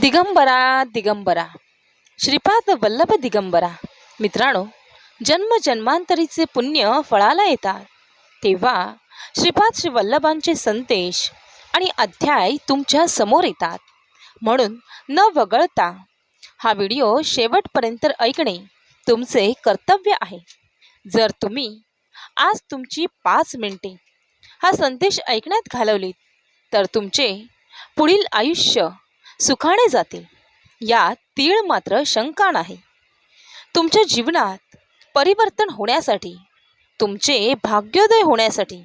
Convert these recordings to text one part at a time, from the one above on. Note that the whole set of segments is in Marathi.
दिगंबरा दिगंबरा. श्रीपाद वल्लभ दिगंबरा. मित्रांनो जन्म जन्मांतरीचे पुण्य फळाला येतात. तेव्हा श्रीपाद श्री वल्लभांचे संदेश आणि अध्याय तुमच्यासमोर येतात. म्हणून न वगळता हा व्हिडिओ शेवटपर्यंत ऐकणे तुमचे कर्तव्य आहे. जर तुम्ही आज तुमची पाच मिनिटे हा संदेश ऐकण्यात घालवलीत तर तुमचे पुढील आयुष्य सुखाने जातील. यात तीळ मात्र शंका नाही. तुमच्या जीवनात परिवर्तन होण्यासाठी तुमचे भाग्योदय होण्यासाठी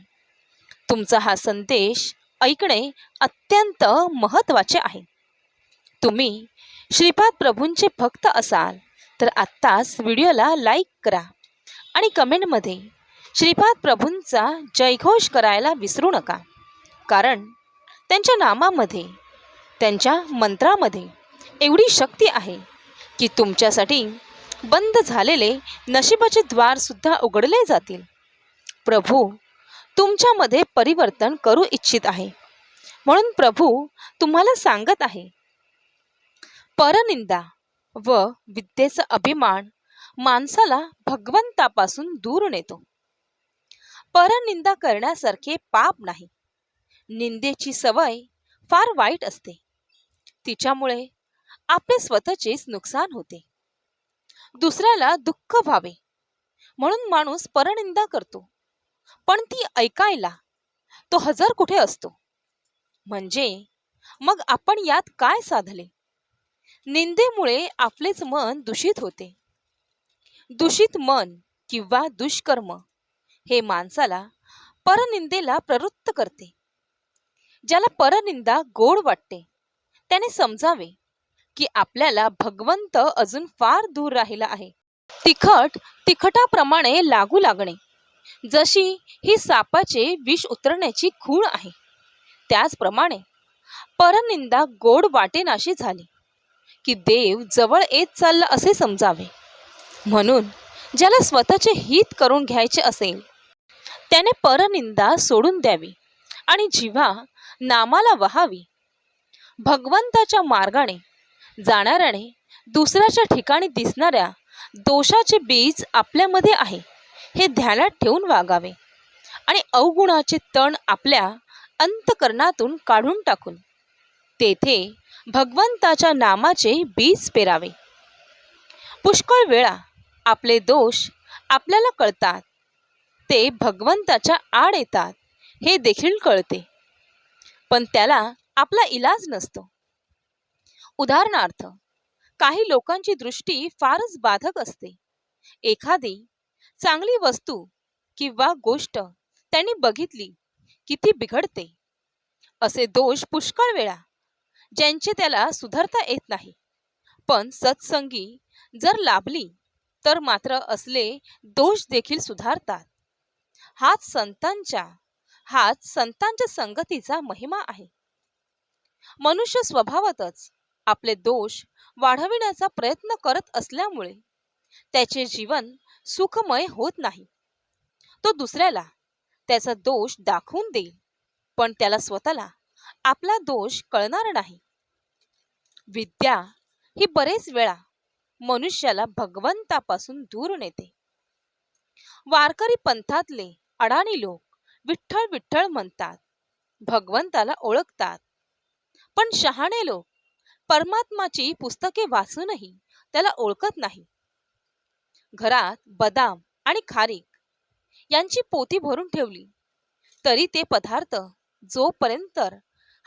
तुमचा हा संदेश ऐकणे अत्यंत महत्त्वाचे आहे. तुम्ही श्रीपाद प्रभूंचे भक्त असाल तर आत्ताच व्हिडिओला लाईक करा आणि कमेंटमध्ये श्रीपाद प्रभूंचा जयघोष करायला विसरू नका. कारण त्यांच्या नामामध्ये त्यांच्या मंत्रामध्ये एवढी शक्ती आहे की तुमच्यासाठी बंद झालेले नशिबाचे द्वारसुद्धा उघडले जातील. प्रभू तुमच्यामध्ये परिवर्तन करू इच्छित आहे. म्हणून प्रभू तुम्हाला सांगत आहे परनिंदा व विद्येचा अभिमान माणसाला भगवंतापासून दूर नेतो. परनिंदा करण्यासारखे पाप नाही. निंदेची सवय फार वाईट असते. तिच्यामुळे आपले स्वतःचेच नुकसान होते. दुसऱ्याला दुःख व्हावे म्हणून माणूस परनिंदा करतो. पण ती ऐकायला तो हजर कुठे असतो? म्हणजे मग आपण यात काय साधले? निंदेमुळे आपलेच मन दूषित होते. दूषित मन किंवा दुष्कर्म हे माणसाला परनिंदेला प्रवृत्त करते. ज्याला परनिंदा गोड वाटते. त्याने समजावे की आपल्याला भगवंत अजून फार दूर राहिला आहे. तिखट तिखटाप्रमाणे लागू लागणे. जशी ही सापाचे विष उतरण्याची खूण आहे. त्याचप्रमाणे परनिंदा गोड वाटेनाशी झाली की देव जवळ येत चालला असे समजावे. म्हणून ज्याला स्वतःचे हित करून घ्यायचे असेल त्याने परनिंदा सोडून द्यावी आणि जिव्हा नामाला वहावी. भगवंताच्या मार्गाने जाणाऱ्याने दुसऱ्याच्या ठिकाणी दिसणाऱ्या दोषाचे बीज आपल्यामध्ये आहे हे ध्यानात ठेवून वागावे आणि अवगुणाचे तण आपल्या अंतकरणातून काढून टाकून तेथे भगवंताच्या नामाचे बीज पेरावे. पुष्कळ वेळा आपले दोष आपल्याला कळतात ते भगवंताच्या आड येतात हे देखील कळते. पण त्याला आपला इलाज नसतो. उदाहरणार्थ काही लोकांची दृष्टी फारच बाधक असते. एखादी चांगली वस्तू किंवा गोष्ट त्यांनी बघितली की ती बिघडते. असे दोष पुष्कळ वेळा ज्यांचे त्याला सुधारता येत नाही. पण सत्संगी जर लाभली तर मात्र असले दोष देखील सुधारतात. हाच संतांच्या हाच संतांच्या संगतीचा महिमा आहे. मनुष्य स्वभावातच आपले दोष वाढविण्याचा प्रयत्न करत असल्यामुळे त्याचे जीवन सुखमय होत नाही. तो दुसऱ्याला त्याचा दोष दाखवून देईल पण त्याला स्वतःला आपला दोष कळणार नाही. विद्या ही बरेच वेळा मनुष्याला भगवंतापासून दूर नेते. वारकरी पंथातले अडाणी लोक विठ्ठल विठ्ठल म्हणतात भगवंताला ओळखतात. पण शहाणे लोक. परमात्माची पुस्तके वाचूनही त्याला ओळखत नाही. घरात बदाम आणि खारीक यांची पोती भरून ठेवली. तरी ते पदार्थ जोपर्यंत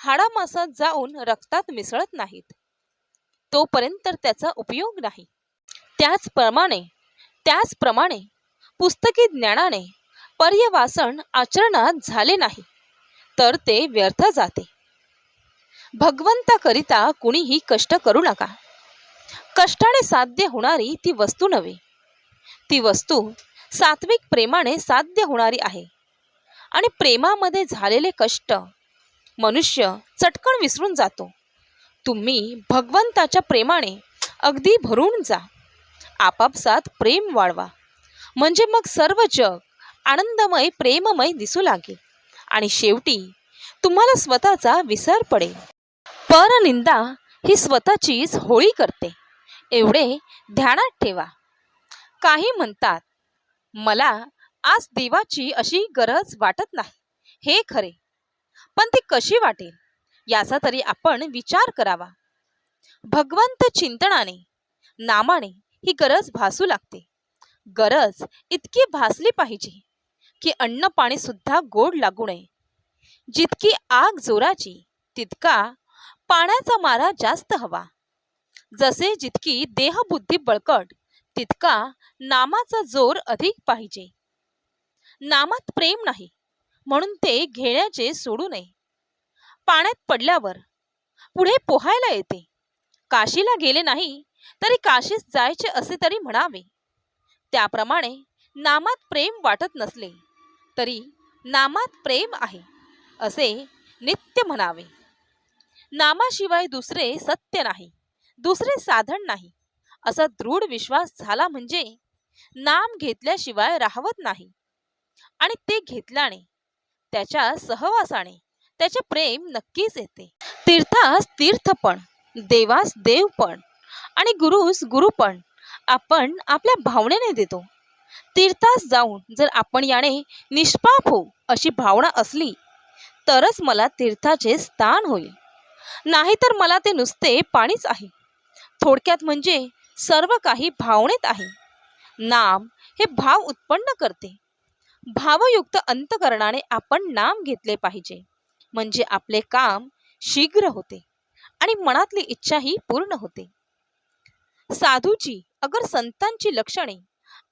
हाडामासात जाऊन रक्तात मिसळत नाहीत तोपर्यंत त्याचा उपयोग नाही. त्याचप्रमाणे त्याचप्रमाणे पुस्तकी ज्ञानाने पर्यवासन आचरणात झाले नाही तर ते व्यर्थ जाते. भगवंताकरिता कुणीही कष्ट करू नका. कष्टाने साध्य होणारी ती वस्तू नव्हे. ती वस्तू सात्विक प्रेमाने साध्य होणारी आहे. आणि प्रेमामध्ये झालेले कष्ट मनुष्य चटकन विसरून जातो. तुम्ही भगवंताच्या प्रेमाने अगदी भरून जा. आपापसात प्रेम वाढवा. म्हणजे मग सर्व जग आनंदमय प्रेममय दिसू लागेल. आणि शेवटी तुम्हाला स्वतःचा विसर पडेल. परनिंदा ही स्वतःचीच होळी करते. एवढे ध्यानात ठेवा. काही म्हणतात मला आज देवाची अशी गरज वाटत नाही. हे खरे. पण ती कशी वाटेल? याचा तरी आपण विचार करावा. भगवंत चिंतनाने नामाने ही गरज भासू लागते. गरज इतकी भासली पाहिजे की अन्न पाणी सुद्धा गोड लागू नये. जितकी आग जोराची तितका पाण्याचा मारा जास्त हवा. जसे जितकी देहबुद्धी बळकट तितका नामाचा जोर अधिक पाहिजे. नामात प्रेम नाही म्हणून ते घेण्याचे सोडू नये. पाण्यात पडल्यावर पुढे पोहायला येते. काशीला गेले नाही तरी काशीस जायचे असे तरी म्हणावे. त्याप्रमाणे नामात प्रेम वाटत नसले तरी नामात प्रेम आहे असे नित्य म्हणावे. नामाशिवाय दुसरे सत्य नाही दुसरे साधन नाही. असा दृढ विश्वास झाला म्हणजे नाम घेतल्याशिवाय राहवत नाही. आणि ते घेतल्याने त्याच्या सहवासाने त्याचे प्रेम नक्कीच येते. तीर्थास तीर्थपण देवास देवपण आणि गुरुस गुरुपण आपण आपल्या भावनेने देतो. तीर्थास जाऊन जर आपण याने निष्पाप हो अशी भावना असली तरच मला तीर्थाचे स्थान होईल. नाहीतर मला ते नुसते पाणीच आहे. थोडक्यात म्हणजे सर्व काही भावनेत आहे. नाम हे भाव उत्पन्न करते. भावयुक्त अंतकरणाने आपण नाम घेतले पाहिजे. म्हणजे आपले काम शीघ्र होते आणि मनातली इच्छाही पूर्ण होते. साधूची अगर संतांची लक्षणे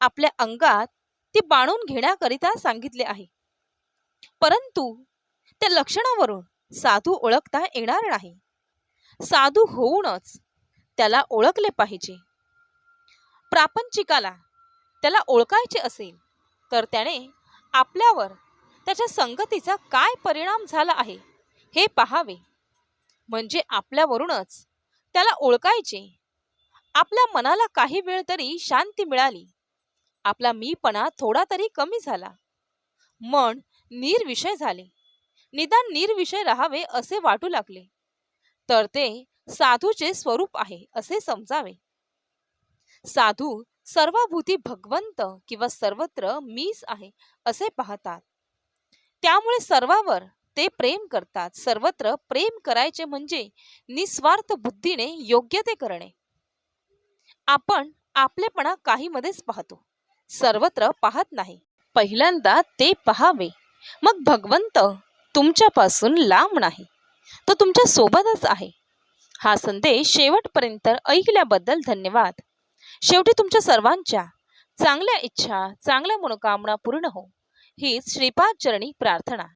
आपल्या अंगात ती बाणून घेण्याकरिता सांगितले आहे. परंतु त्या लक्षणावरून साधू ओळखता येणार नाही. साधू होऊनच त्याला ओळखले पाहिजे. प्रापंचिकाला त्याला ओळखायचे असेल तर त्याने आपल्यावर त्याच्या संगतीचा काय परिणाम झाला आहे हे पहावे. म्हणजे आपल्यावरूनच त्याला ओळखायचे. आपल्या मनाला काही वेळ तरी शांती मिळाली. आपला मीपणा थोडा तरी कमी झाला. मन निर्विषय झाले. निदान निर्विषय राहावे असे वाटू लागले. तर ते साधूचे स्वरूप आहे असे समजावे. साधू सर्वभूती भगवंत किंवा सर्वत्र मीच आहे असे पाहतात. त्यामुळे सर्वावर ते प्रेम करतात. सर्वत्र प्रेम करायचे म्हणजे निस्वार्थ बुद्धीने योग्य ते करणे. आपण आपलेपणा काही मध्येच पाहतो. सर्वत्र पाहत नाही. पहिल्यांदा ते पहावे. मग भगवंत तुमच्यापासून लांब नाही. तो तुमच्या सोबतच आहे. हा संदेश शेवटपर्यंत ऐकल्याबद्दल धन्यवाद. शेवटी तुमच्या सर्वांच्या चांगल्या इच्छा चांगल्या मनोकामना पूर्ण हो. हीच श्रीपाद चरणी प्रार्थना.